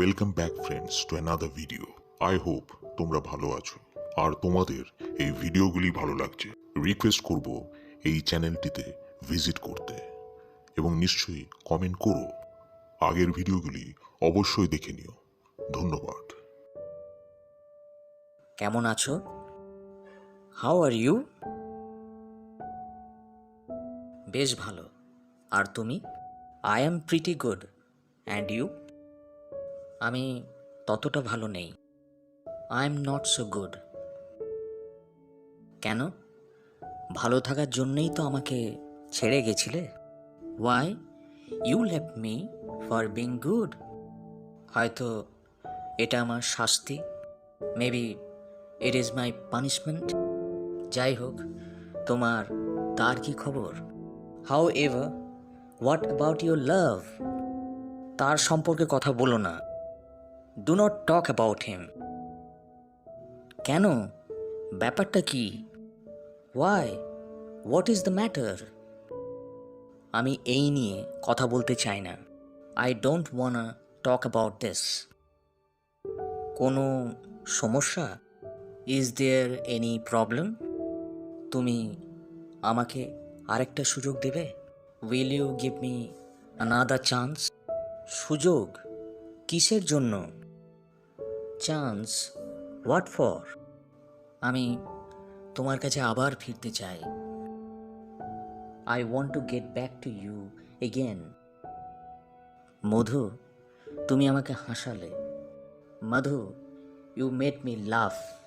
Welcome back friends to another video I hope তোমরা ভালো আছো। আর তোমাদের এই ভিডিওগুলি ভালো লাগছে রিকোয়েস্ট করব এই চ্যানেলটিতে ভিজিট করতে। এবং নিশ্চয়ই কমেন্ট করো। আগের ভিডিওগুলি অবশ্যই দেখে নিও। ধন্যবাদ। কেমন আছো? হাউ আর ইউ বেশ ভালো। আর তুমি? I am pretty good and you আমি ততটা ভালো নেই। I am not so good কেন? ভালো থাকার জন্যই তো আমাকে ছেড়ে গেছিলে। Why you left me for being good হয়তো এটা আমার শাস্তি। Maybe it is my punishment যাই হোক, তোমার তার কি খবর? However what about your love তার সম্পর্কে কথা বলো না। Do not talk about him কেন? ব্যাপারটা কি? Why what is the matter আমি এই নিয়ে কথা বলতে চাই না। I don't wanna talk about this কোনো সমস্যা? ইজ দেয়ার এনি প্রবলেম তুমি আমাকে আরেকটা সুযোগ দেবে? Will you give me another chance সুযোগ? কিসের জন্য? চান্স হোয়াট ফর আমি তোমার কাছে আবার ফিরতে চাই। I want to get back to you again Madhu, তুমি আমাকে হাসালে। Madhu you made me laugh